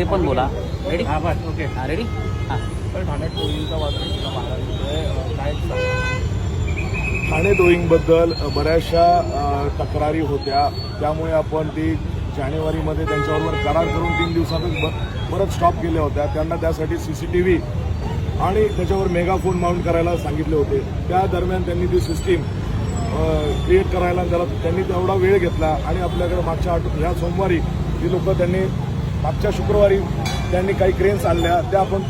हे पण बोला. रेडी हा बस ओके. हा रेडी हा. पण ठाण्यात काय ठाणे टोईंगबद्दल बऱ्याचशा तक्रारी होत्या. त्यामुळे आपण ती जानेवारीमध्ये त्यांच्याबरोबर करार करून तीन दिवसातच ब- परत स्टॉप केल्या होत्या. त्यांना त्यासाठी सी सी टी व्ही आणि त्याच्यावर मेगाफोन माउंट करायला सांगितले होते. त्या दरम्यान त्यांनी ती सिस्टीम क्रिएट करायला त्याला त्यांनी तेवढा वेळ घेतला आणि आपल्याकडे मागच्या आठ ह्या सोमवारी ती लोक त्यांनी मागच्या शुक्रवारी त्यांनी काही क्रेन्स आणल्या त्या आपण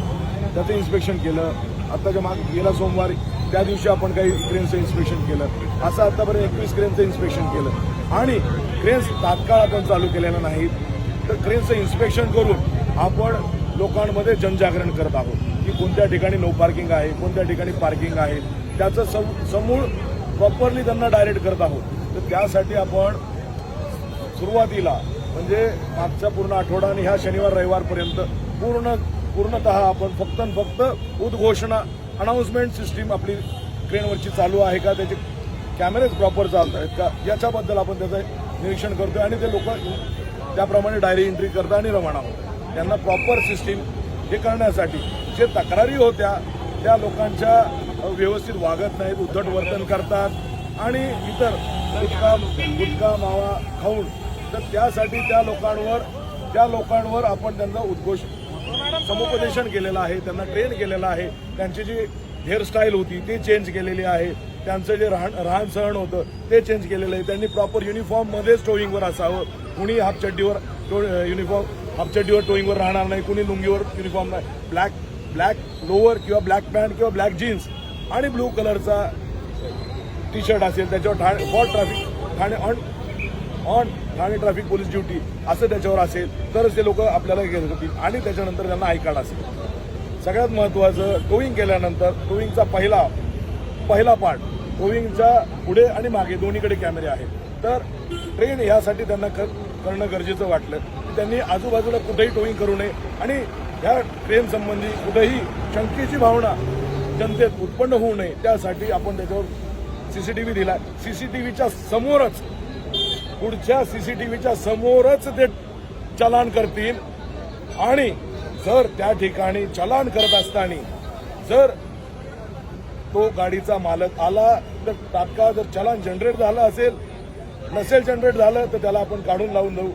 त्याचं इन्स्पेक्शन केलं. आत्ताच्या माग गेल्या सोमवारी त्या दिवशी आपण काही क्रेन्सचं इन्स्पेक्शन केलं. असं आतापर्यंत एकवीस क्रेनचं इन्स्पेक्शन केलं. आणि क्रेन्स तात्काळ आपण चालू केलेलं नाहीत तर क्रेन्सचं इन्स्पेक्शन करून आपण लोकांमध्ये जनजागरण करत आहोत की कोणत्या ठिकाणी नो पार्किंग आहे कोणत्या ठिकाणी पार्किंग आहे. त्याचं सम समूळ प्रॉपरली त्यांना डायरेक्ट करत आहोत. तर त्यासाठी आपण सुरुवातीला म्हणजे मागचा पूर्ण आठवडा आणि ह्या शनिवार रविवारपर्यंत पूर्ण पूर्णतः आपण फक्त आणि फक्त उद्घोषणा अनाऊन्समेंट सिस्टीम आपली ट्रेनवरची चालू आहे का त्याचे कॅमेरेज प्रॉपर चालत आहेत का याच्याबद्दल आपण त्याचं निरीक्षण करतोय आणि ते लोक त्याप्रमाणे डायरी एंट्री करतात आणि रवाना होतात. त्यांना प्रॉपर सिस्टीम हे करण्यासाठी जे तक्रारी होत्या त्या लोकांच्या व्यवस्थित वागत नाहीत उद्धट वर्तन करतात आणि इतर गुटखा गुटखा मावा खाऊन तर त्यासाठी त्या लोकांवर त्या लोकांवर आपण त्यांचा उद्घोष समुपदेशन केलेलं आहे त्यांना ट्रेन केलेलं आहे. त्यांची जी हेअरस्टाईल होती ती चेंज केलेली आहे. त्यांचं जे राहण राहण सहण होतं ते चेंज केलेलं आहे. त्यांनी प्रॉपर युनिफॉर्ममध्येच टोईंगवर असावं. कुणी हाफ चड्डीवर टो युनिफॉर्म हापचड्डीवर टोईंगवर राहणार नाही. कुणी लुंगीवर युनिफॉर्म नाही. ब्लॅक ब्लॅक लोअर किंवा ब्लॅक पॅन्ट किंवा ब्लॅक जीन्स आणि ब्लू कलरचा टी शर्ट असेल त्याच्यावर Thane for traffic Thane on on Thane traffic police duty असं त्याच्यावर असेल तरच ते लोक आपल्याला घेत होतील आणि त्याच्यानंतर त्यांना आय कार्ड असेल. सगळ्यात महत्त्वाचं टोईंग केल्यानंतर टोईंगचा पहिला पहिला पार्ट टोईंगच्या पुढे आणि मागे दोन्हीकडे कॅमेरे आहेत. तर ट्रेन यासाठी त्यांना करणं गरजेचं वाटलं. की त्यांनी आजूबाजूला कुठेही टोईंग करू नये आणि ह्या ट्रेन संबंधी कुठेही शंकेची भावना जनतेत उत्पन्न होऊ नये त्यासाठी आपण त्याच्यावर सीसीटीव्ही दिला सीसीटीव्हीच्या समोरच पुढच्या सीसीटीव्हीच्या समोरच ते चलान करतील. आणि जर त्या ठिकाणी चलान करत असताना जर तो गाडीचा मालक आला तर तात्काळ जर चलान जनरेट झालं असेल नसेल जनरेट झालं तर त्याला आपण काढून लावून देऊ.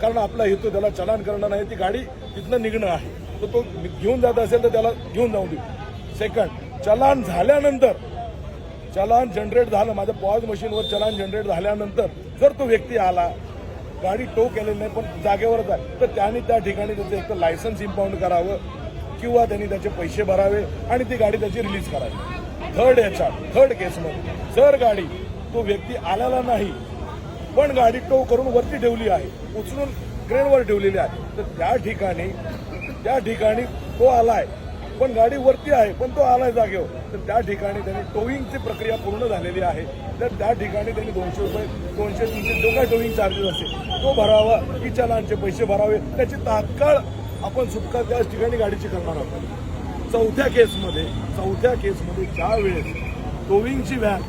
कारण आपला हेतू त्याला चलान करणं नाही ती गाडी तिथनं निघणं आहे. तर तो घेऊन जात असेल तर त्याला घेऊन जाऊ देऊ. सेकंड चलान झाल्यानंतर चलान जनरेट झालं माझ्या पॉज मशीनवर चलान जनरेट झाल्यानंतर जर तो व्यक्ती आला गाडी टो केलेली नाही पण जागेवरच आहे तर त्याने त्या ठिकाणी त्याचं एक तर लायसन्स इम्पाऊंड करावं किंवा त्यांनी त्याचे पैसे भरावे आणि ती गाडी त्याची रिलीज करावी. थर्ड याच्या थर्ड केसमध्ये जर गाडी तो व्यक्ती आलेला नाही पण गाडी टो करून वरती ठेवली आहे उचलून क्रेनवर ठेवलेली आहे तर त्या ठिकाणी त्या ठिकाणी तो आलाय पण गाडी वरती आहे पण तो आलाय जागेवर. तर त्या ठिकाणी त्यांनी टोईंगची प्रक्रिया पूर्ण झालेली आहे. तर त्या ठिकाणी त्यांनी दोनशे रुपये दोनशे तीनशे जो काय टोईंग चार्जेस असेल तो भरावा की चलांचे पैसे भरावे. त्याची तात्काळ आपण सुटका त्याच ठिकाणी गाडीची करणार आहोत. चौथ्या केसमध्ये चौथ्या केसमध्ये ज्या वेळेस टोविंगची व्हॅन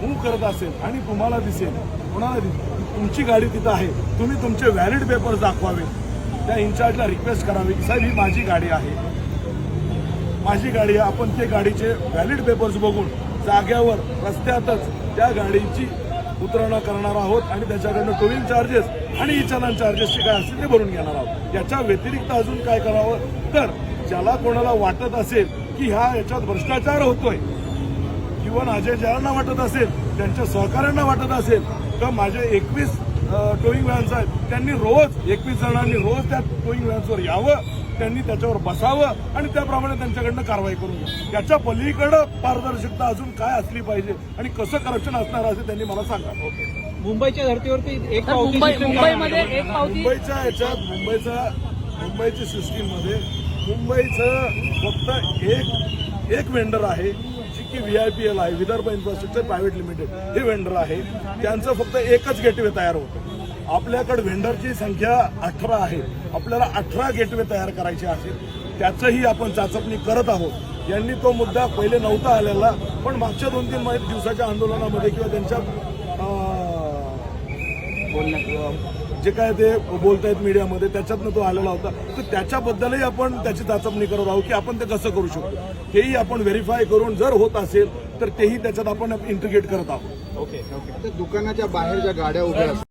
मूव्ह करत असेल आणि तुम्हाला दिसेल कोणाला दिसेल तुमची गाडी तिथं आहे तुम्ही तुमचे व्हॅलिड पेपर्स दाखवावे. त्या इन्चार्जला रिक्वेस्ट करावी की साहेब ही माझी गाडी आहे. माझी गाडी आहे आपण ते गाडीचे व्हॅलिड पेपर्स बघून जाग्यावर रस्त्यातच त्या गाडीची उतरवणा करणार आहोत आणि त्याच्याकडनं टोईंग चार्जेस आणि ई चलन चार्जेसचे काय असतील ते भरून घेणार आहोत. याच्या व्यतिरिक्त अजून काय करावं? तर ज्याला कोणाला वाटत असेल की ह्या याच्यात भ्रष्टाचार होतोय किंवा अजय ज्यांना वाटत असेल त्यांच्या सहकाऱ्यांना वाटत असेल तर माझे एकवीस टोईंग व्हॅन्स आहेत त्यांनी रोज एकवीस जणांनी रोज त्या टोईंग व्हॅन्सवर यावं. त्यांनी त्याच्यावर बसावं आणि त्याप्रमाणे त्यांच्याकडनं कारवाई करून घ्या याच्या पलीकडं पारदर्शकता अजून काय असली पाहिजे आणि कसं करप्शन असणार असे त्यांनी मला सांगा. मुंबईच्या धर्तीवरती एक पावती मुंबईच्या याच्यात मुंबईचा मुंबईची सिस्टीममध्ये मुंबईचं फक्त एक एक वेंडर आहे जी की व्ही आय पी एल आहे विदर्भ इन्फ्रास्ट्रक्चर प्रायव्हेट लिमिटेड हे वेंडर आहे. त्यांचं फक्त एकच गेटवे तयार होतं. आपल्याकडे वेंडरची संख्या अठरा आहे. आपल्याला अठरा गेटवे तयार करायचे आहेत त्याचंही आपण चाचपणी करत आहोत. यांनी तो मुद्दा पहिले नव्हता आलेला पण मागच्या दोन तीन दिवसाच्या आंदोलनामध्ये किंवा त्यांच्या जे काय ते बोलतायत मीडियामध्ये त्याच्यातनं तो आलेला होता. तर त्याच्याबद्दलही आपण त्याची चाचपणी करत आहोत की आपण ते कसं करू शकतो तेही आपण व्हेरीफाय करून जर होत असेल तर तेही त्याच्यात आपण इंटिग्रेट करत आहोत. ओके दुकानाच्या बाहेर ज्या गाड्या उभ्या